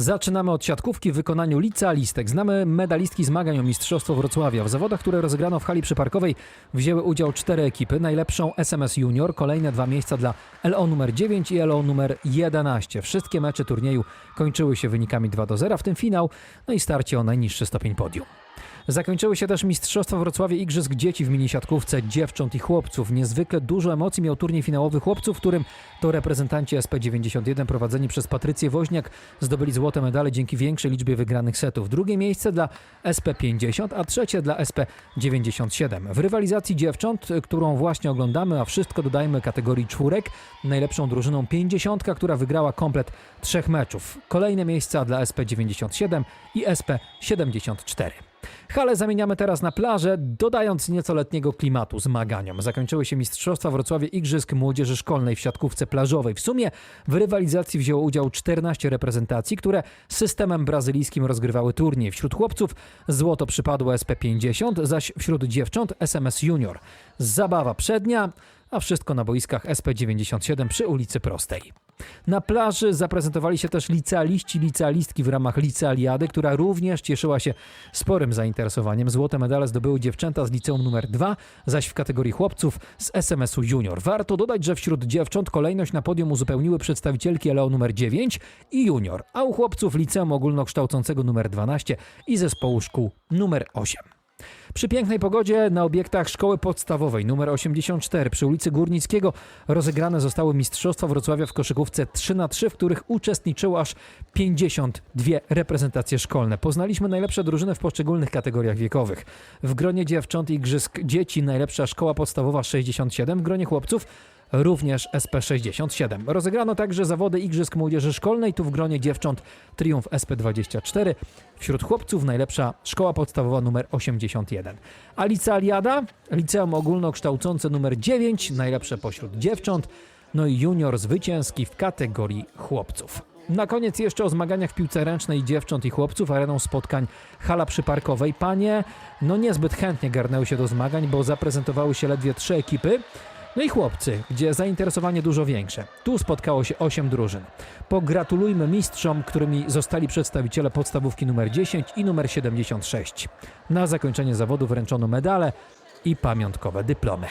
Zaczynamy od siatkówki w wykonaniu licealistek. Znamy medalistki zmagań o Mistrzostwo Wrocławia. W zawodach, które rozegrano w hali przyparkowej wzięły udział cztery ekipy. Najlepszą SMS Junior, kolejne dwa miejsca dla LO numer 9 i LO numer 11. Wszystkie mecze turnieju kończyły się wynikami 2 do 0, w tym finał, no i starcie o najniższy stopień podium. Zakończyły się też Mistrzostwa Wrocławia Igrzysk Dzieci w minisiatkówce dziewcząt i chłopców. Niezwykle dużo emocji miał turniej finałowy chłopców, w którym to reprezentanci SP91 prowadzeni przez Patrycję Woźniak zdobyli złote medale dzięki większej liczbie wygranych setów. Drugie miejsce dla SP50, a trzecie dla SP97. W rywalizacji dziewcząt, którą właśnie oglądamy, a wszystko dodajmy kategorii czwórek, najlepszą drużyną 50, która wygrała komplet trzech meczów. Kolejne miejsca dla SP97 i SP74. Hale zamieniamy teraz na plażę, dodając nieco letniego klimatu zmaganiom. Zakończyły się Mistrzostwa Wrocławia Igrzysk Młodzieży Szkolnej w siatkówce plażowej. W sumie w rywalizacji wzięło udział 14 reprezentacji, które systemem brazylijskim rozgrywały turniej. Wśród chłopców złoto przypadło SP50, zaś wśród dziewcząt SMS Junior. Zabawa przednia, a wszystko na boiskach SP97 przy ulicy Prostej. Na plaży zaprezentowali się też licealiści, licealistki w ramach licealiady, która również cieszyła się sporym zainteresowaniem. Złote medale zdobyły dziewczęta z liceum numer 2, zaś w kategorii chłopców z SMS-u junior. Warto dodać, że wśród dziewcząt kolejność na podium uzupełniły przedstawicielki LO numer 9 i junior, a u chłopców liceum ogólnokształcącego numer 12 i zespołu szkół numer 8. Przy pięknej pogodzie na obiektach szkoły podstawowej nr 84 przy ulicy Górnickiego rozegrane zostały Mistrzostwa Wrocławia w koszykówce 3 na 3 w których uczestniczyło aż 52 reprezentacje szkolne. Poznaliśmy najlepsze drużyny w poszczególnych kategoriach wiekowych. W gronie dziewcząt i igrzysk dzieci najlepsza szkoła podstawowa 67, w gronie chłopców również SP67. Rozegrano także zawody Igrzysk Młodzieży Szkolnej, tu w gronie dziewcząt Triumf SP24, wśród chłopców najlepsza szkoła podstawowa numer 81. A licealiada? Liceum ogólnokształcące numer 9, najlepsze pośród dziewcząt, no i junior zwycięski w kategorii chłopców. Na koniec jeszcze o zmaganiach w piłce ręcznej dziewcząt i chłopców areną spotkań hala przyparkowej. Panie no niezbyt chętnie garnęły się do zmagań, bo zaprezentowały się ledwie trzy ekipy. No i chłopcy, gdzie zainteresowanie dużo większe. Tu spotkało się 8 drużyn. Pogratulujmy mistrzom, którymi zostali przedstawiciele podstawówki numer 10 i numer 76. Na zakończenie zawodu wręczono medale i pamiątkowe dyplomy.